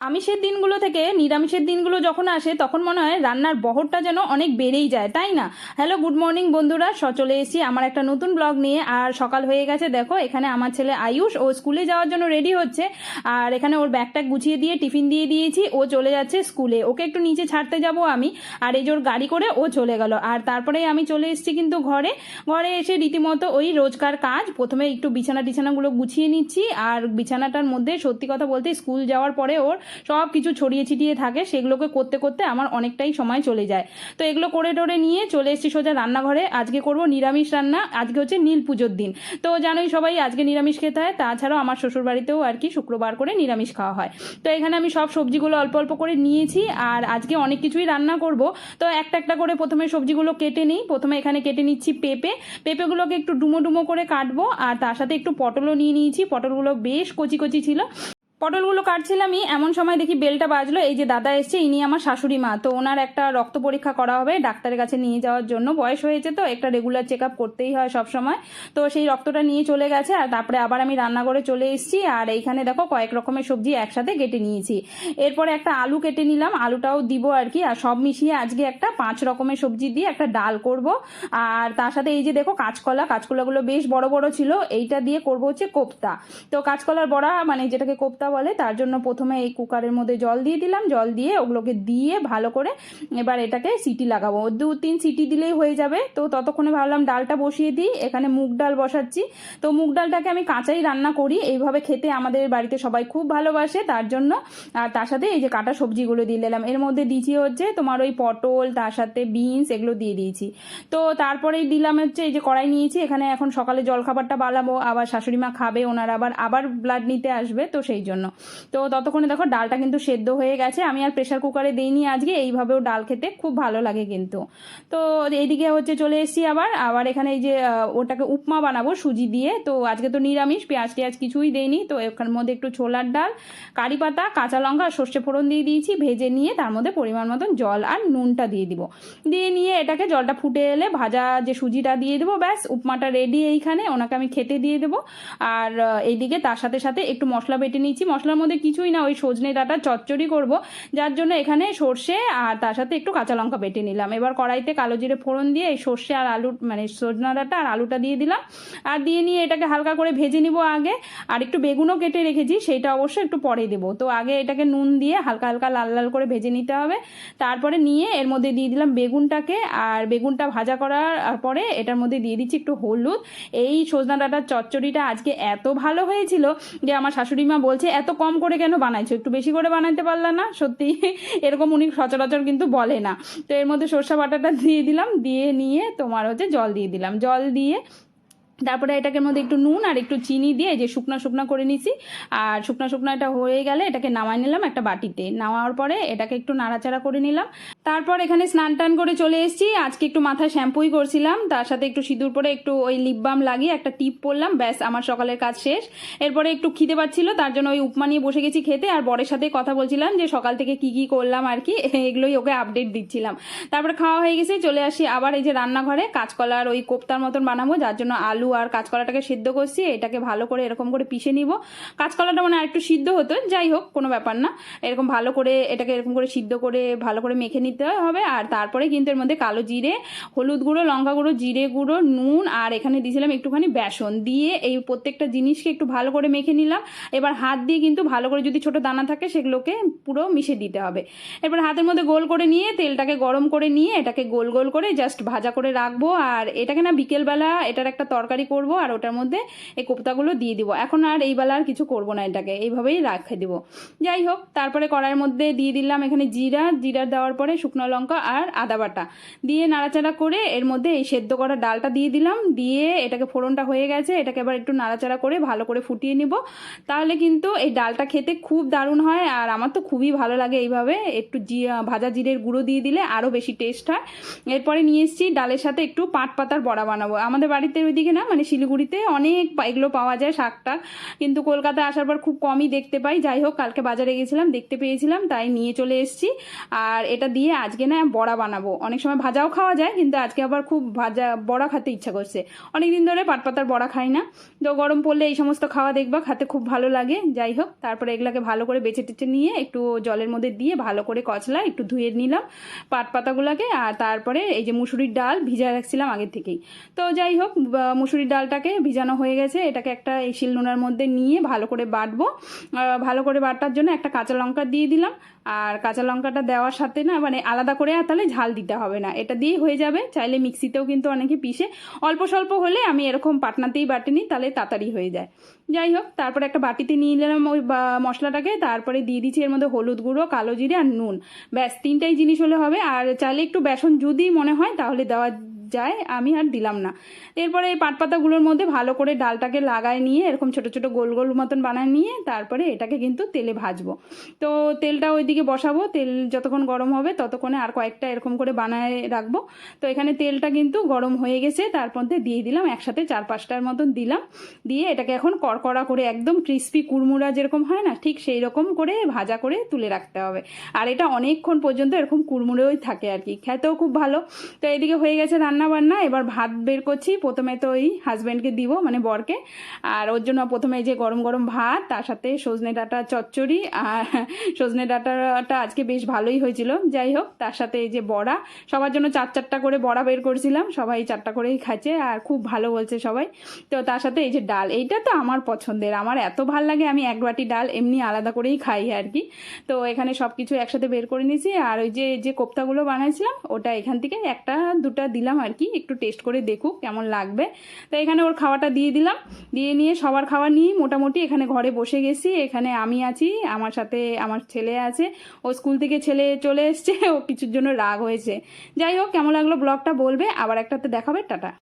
আমিষের দিনগুলো থেকে নিরামিষের দিনগুলো যখন আসে, তখন মনে হয় রান্নার বহরটা যেন অনেক বেড়েই যায়, তাই না? হ্যালো গুড মর্নিং বন্ধুরা স চলে এসেছি আমার একটা নতুন ব্লগ নিয়ে। আর সকাল হয়ে গেছে, দেখো, এখানে আমার ছেলে আয়ুষ, ও স্কুলে যাওয়ার জন্য রেডি হচ্ছে। আর এখানে ওর ব্যাগটা গুছিয়ে দিয়ে টিফিন দিয়ে দিয়েছি, ও চলে যাচ্ছে স্কুলে। ওকে একটু নিচে ছাড়তে যাব আমি। আর এই ওর গাড়ি করে, ও চলে গেল। আর তারপরেই আমি চলে এসেছি কিন্তু ঘরে। ঘরে এসে রীতিমতো ওই রোজকার কাজ। প্রথমে একটু বিছানা টিছানাগুলো গুছিয়ে নিচ্ছি। আর বিছানাটার মধ্যে সত্যি কথা বলতে স্কুল যাওয়ার পরে ওর সব কিছু ছড়িয়ে ছিটিয়ে থাকে, সেগুলোকে করতে করতে আমার অনেকটাই সময় চলে যায়। তো এগুলো করে টোরে নিয়ে চলে এসেছি সোজা রান্নাঘরে। আজকে করব নিরামিষ রান্না, আজকে হচ্ছে নীল পুজোর দিন। তো জানোই সবাই, আজকে নিরামিষ খেতে হয়, তাছাড়াও আমার শ্বশুর বাড়িতেও আর কি শুক্রবার করে নিরামিষ খাওয়া হয়। তো এখানে আমি সব সবজিগুলো অল্প অল্প করে নিয়েছি, আর আজকে অনেক কিছুই রান্না করব। তো একটা একটা করে প্রথমে সবজিগুলো কেটে নিই। প্রথমে এখানে কেটে নিচ্ছি পেঁপে। পেঁপেগুলোকে একটু ডুমো ডুমো করে কাটবো, আর তার সাথে একটু পটলও নিয়ে নিয়েছি। পটলগুলো বেশ কচি কচি ছিল। পটলগুলো কাটছিলামই, এমন সময় দেখি বেলটা বাজলো, এই যে দাদা এসছে, ইনি আমার শাশুড়ি মা, তো ওনার একটা রক্ত পরীক্ষা করা হবে, ডাক্তারের কাছে নিয়ে যাওয়ার জন্য, বয়স হয়েছে তো, একটা রেগুলার চেক আপ করতেই হয় সব সময়, তো সেই রক্তটা নিয়ে চলে গেছে, আর তারপরে আবার আমি রান্নাঘরে চলে এসেছি, আর এইখানে দেখো কয়েক রকমের সবজি একসাথে কেটে নিয়েছি। এরপরে একটা আলু কেটে নিলাম, আলুটাও দিব আর কি, আর সব মিশিয়ে আজকে একটা পাঁচ রকমের সবজি দিয়ে একটা ডাল করব, আর তার সাথে এই যে দেখো কাঁচকলা, কাঁচকলাগুলো বেশ বড় বড় ছিল, এইটা দিয়ে করব হচ্ছে কোপ্তা। তো কাঁচকলার বড়া মানে যেটাকে কোপ্তা বলে, তার জন্য প্রথমে এই কুকারের মধ্যে জল দিয়ে দিলাম। জল দিয়ে ওগুলোকে দিয়ে ভালো করে এবার এটাকে সিটি লাগাবো। দু তিন সিটি দিলেই হয়ে যাবে। তো ততক্ষণে ভাবলাম ডালটা বসিয়ে দিই। এখানে মুগ ডাল বসাচ্ছি। তো মুগ ডালটাকে আমি কাঁচাই রান্না করি। এইভাবে খেতে আমাদের বাড়িতে সবাই খুব ভালোবাসে, তার জন্য। আর তার সাথে এই যে কাটা সবজিগুলো দিয়ে দিলাম। এর মধ্যে দিচ্ছি হচ্ছে তোমার ওই পটল, তার সাথে বিনস, এগুলো দিয়ে দিয়েছি। তো তারপরেই দিলাম হচ্ছে এই যে কড়াই নিয়েছি। এখানে এখন সকালে জলখাবারটা বানাবো। আবার শাশুড়ি মা খাবে, ওনারা আবার আবার ব্লাড নিতে আসবে। তো সেই জন্য। তো ততক্ষণে দেখো ডালটা কিন্তু সেদ্ধ হয়ে গেছে। আমি আর প্রেশার কুকারে দিইনি আজকে, এইভাবেও ডাল খেতে খুব ভালো লাগে কিন্তু। তো এইদিকে হচ্ছে চলে এসেছি আবার। আবার এখানে এই যে ওটাকে উপমা বানাবো, সুজি দিয়ে। তো আজকে তো নিরামিষ, পেঁয়াজ টেয়াজ কিছুই দেইনি। তো এখান মধ্যে একটু ছোলার ডাল, কারি পাতা, কাঁচা লঙ্কা সর্ষে ফোড়ন দিয়ে দিয়েছি। ভেজে নিয়ে তার মধ্যে পরিমাণ মতন জল আর নুনটা দিয়ে দিব। দিয়ে নিয়ে এটাকে জলটা ফুটে এলে ভাজা যে সুজিটা দিয়ে দেবো, ব্যাস, উপমাটা রেডি এইখানে। ওনাকে আমি খেতে দিয়ে দেবো। আর এইদিকে তার সাথে সাথে একটু মশলা বেটে নিচ্ছি মশলার মধ্যে কিছুই না, ওই সজনে ডাটা চচ্চড়ি করব। যার জন্য এখানে সর্ষে আর তার সাথে একটু কাঁচা লঙ্কা বেটে নিলাম। এবার কড়াইতে কালো জিরে ফোড়ন দিয়ে এই সর্ষে আর আলু মানে সজনা ডাটা আর আলুটা দিয়ে দিলাম। আর দিয়ে নিয়ে এটাকে হালকা করে ভেজে নিব আগে। আর একটু বেগুনও কেটে রেখেছি সেইটা অবশ্য একটু পরে দেবো। তো আগে এটাকে নুন দিয়ে হালকা হালকা লাল লাল করে ভেজে নিতে হবে। তারপরে নিয়ে এর মধ্যে দিয়ে দিলাম বেগুনটাকে। আর বেগুনটা ভাজা করার পরে এটার মধ্যে দিয়ে দিচ্ছি একটু হলুদ। এই সজনা ডাটার চচ্চড়িটা আজকে এত ভালো হয়েছিল যে আমার শাশুড়ি মা বলছে এত কম করে কেন বানাইছো? একটু বেশি করে বানাইতে পারলা না? সত্যি, এরকম উনি সচরাচর কিন্তু বলে না। তো এর মধ্যে সর্ষা বাটাটা দিয়ে দিলাম, দিয়ে নিয়ে তোমার হচ্ছে জল দিয়ে দিলাম। জল দিয়ে তারপরে এটাকে মধ্যে একটু নুন আর একটু চিনি দিয়ে যে শুকনো শুকনো করে নিছি। আর শুকনো শুকনো এটা হয়ে গেলে এটাকে নামাই নিলাম একটা বাটিতে। নামার পরে এটাকে একটু নাড়াচাড়া করে নিলাম। তারপর এখানে স্নান টান করে চলে এসেছি। আজকে একটু মাথা শ্যাম্পুই করছিলাম। তার সাথে একটু সিঁদুর পরে একটু ওই লিপ বাম লাগিয়ে একটা টিপ পরলাম। ব্যাস, আমার সকালের কাজ শেষ। এরপরে একটু খিদে পাচ্ছিল, তার জন্য ওই উপমা নিয়ে বসে গেছি খেতে। আর বরের সাথে কথা বলছিলাম যে সকাল থেকে কি কি করলাম আর কি, এগুলোই ওকে আপডেট দিচ্ছিলাম। তারপরে খাওয়া হয়ে গেছে, চলে আসি আবার এই যে রান্নাঘরে। কাঁচকলার ওই কোপ্তার মতন বানাবো, যার জন্য আলু আর কাঁচকলাটাকে সিদ্ধ করছি, এটাকে ভালো করে এরকম করে পিষে নিব। কাঁচকলাটা মানে আরেকটু সিদ্ধ হতো, যাই হোক, কোনো ব্যাপার না। এরকম ভালো করে এটাকে এরকম করে সিদ্ধ করে, ভালো করে মেখে নিতে হবে। আর তারপরে কিন্তু এর মধ্যে কালো জিরে, হলুদ গুঁড়ো, লঙ্কা গুঁড়ো, জিরে গুঁড়ো, নুন, আর এখানে দিয়েছিলাম একটুখানি বেসন। দিয়ে এই প্রত্যেকটা জিনিসকে একটু ভালো করে মেখে নিলাম। এবার হাত দিয়ে কিন্তু ভালো করে যদি ছোট দানা থাকে, সেগুলোকে পুরো মিশে দিতে হবে। এবার হাতের মধ্যে গোল করে নিয়ে তেলটাকে গরম করে নিয়ে এটাকে গোল গোল করে জাস্ট ভাজা করে রাখব। আর এটাকে না বিকেলবেলা এটার একটা তরকারি করব আর ওটার মধ্যে এই কোপ্তাগুলো দিয়ে দিব। এখন আর এই বেলা আর কিছু করব না এটাকে, এইভাবেই রাখে দিব। যাই হোক, তারপরে কড়াইয়ের মধ্যে দিয়ে দিলাম এখানে জিরা। জিরা দেওয়ার পরে শুকনো লঙ্কা আর আদা বাটা। দিয়ে নাড়াচাড়া করে এর মধ্যে এই সেদ্ধ করা ডালটা দিয়ে দিলাম। দিয়ে এটাকে ফোড়নটা হয়ে গেছে, এটাকে এবার একটু নাড়াচাড়া করে ভালো করে ফুটিয়ে নিব। তাহলে কিন্তু এই ডালটা খেতে খুব দারুণ হয় আর আমার তো খুবই ভালো লাগে এইভাবে। একটু ভাজা জিরের গুঁড়ো দিয়ে দিলে আরও বেশি টেস্ট হয়। এরপরে নিয়ে এসেছি ডালের সাথে একটু পাট পাতার বড়া বানাবো। আমাদের বাড়িতে ওইদিকে না মানে শিলিগুড়িতে অনেক এগুলো পাওয়া যায় শাক টাক কিন্তু কলকাতায় আসার পর খুব কমই দেখতে পাই। যাই হোক, কালকে বাজারে গেছিলাম, দেখতে পেয়েছিলাম, তাই নিয়ে চলে এসেছি। আর এটা দিয়ে আজকে না বড়া বানাবো। অনেক সময় ভাজাও খাওয়া যায়, কিন্তু আজকে আবার খুব ভাজা বড়া খেতে ইচ্ছা করছে। অনেকদিন ধরে পাট পাতার বড়া খাই না। তো গরম পড়লে এই সমস্ত খাওয়া দেখবা, খেতে খুব ভালো লাগে। যাই হোক, তারপরে এগুলাকে ভালো করে বেছে টেচে নিয়ে একটু জলের মধ্যে দিয়ে ভালো করে কচলা একটু ধুয়ে নিলাম পাট পাতাগুলোকে। আর তারপরে এই যে মুসুরির ডাল ভিজা রাখছিলাম আগের থেকেই। তো যাই হোক মুসুরির ডালটাকে ভিজানো হয়ে গেছে। এটাকে একটা এই শিলনোড়ার মধ্যে নিয়ে ভালো করে বাটবো। ভালো করে বাটার জন্য একটা কাঁচা লঙ্কা দিয়ে দিলাম। আর কাঁচা লঙ্কাটা দেওয়ার সাথে না মানে আলাদা করে আর তাহলে ঝাল দিতে হবে না। এটা দিয়ে হয়ে যাবে। চাইলে মিক্সিতেও কিন্তু অনেকে পিষে। অল্প স্বল্প হলে আমি এরকম পাটনাতেই বাটি নিই তাহলে তাড়াতাড়ি হয়ে যায়। যাই হোক, তারপরে একটা বাটিতে নিয়ে নিলাম ওই মশলাটাকে। তারপরে দিয়ে দিচ্ছি এর মধ্যে হলুদ গুঁড়ো, কালো জিরে আর নুন। ব্যাস, তিনটাই জিনিস হলে হবে। আর চাইলে একটু বেসন যদি মনে হয়, তাহলে দেওয়া যায়, আমি আর দিলাম না। এরপরে এই পাট পাতাগুলোর মধ্যে ভালো করে ডালটাকে লাগায় নিয়ে, এরকম ছোট ছোট গোল গোল মতন বানায় নিয়ে, তারপরে এটাকে কিন্তু তেলে ভাজবো। তো তেলটা ওইদিকে বসাবো, তেল যতক্ষণ গরম হবে ততক্ষণে আর কয়েকটা এরকম করে বানায় রাখব। তো এখানে তেলটা কিন্তু গরম হয়ে গেছে, তার মধ্যে দিয়ে দিলাম, একসাথে চার পাঁচটার মতন দিলাম। দিয়ে এটাকে এখন কড়কড়া করে একদম ক্রিস্পি কুড়মুড়া যেরকম হয় না, ঠিক সেই রকম করে ভাজা করে তুলে রাখতে হবে। আর এটা অনেকক্ষণ পর্যন্ত এরকম কুড়মুড়েই থাকে আর কি, খেতেও খুব ভালো। তো এদিকে হয়ে গেছে রান্না। বান্না এবার ভাত বের করছি। প্রথমে তো ওই হাজব্যান্ডকে দিব মানে বরকে। আর ওর জন্য প্রথমে যে গরম গরম ভাত, তার সাথে সজনে ডাঁটা চচ্চড়ি, আর সজনে ডাঁটাটা আজকে বেশ ভালোই হয়েছিল। যাই হোক, তার সাথে এই যে বড়া, সবার জন্য চার চারটা করে বড়া বের করছিলাম। সবাই চারটা করেই খাচ্ছে, আর খুব ভালো বলছে সবাই। তো তার সাথে এই যে ডাল, এইটা তো আমার পছন্দের। আমার এত ভালো লাগে, আমি এক বাটি ডাল এমনি আলাদা করেই খাই আর কি। তো এখানে সব কিছু একসাথে বের করে নিয়েছি, আর ওই যে যে কোপ্তাগুলো বানাইছিলাম, ওটা এখান থেকে একটা দুটা দিলাম আর কি একটু টেস্ট করে দেখুক কেমন লাগবে। তো এখানে ওর খাওয়াটা দিয়ে দিলাম। দিয়ে নিয়ে সবার খাওয়া নিয়ে মোটামুটি এখানে ঘরে বসে গেছি। এখানে আমি আছি, আমার সাথে আমার ছেলে আছে। ও স্কুল থেকে ছেলে চলে এসছে, ও কিছুর জন্য রাগ হয়েছে। যাই হোক, কেমন লাগল ব্লগটা বলবে। আবার একটাতে দেখাবে, টাটা।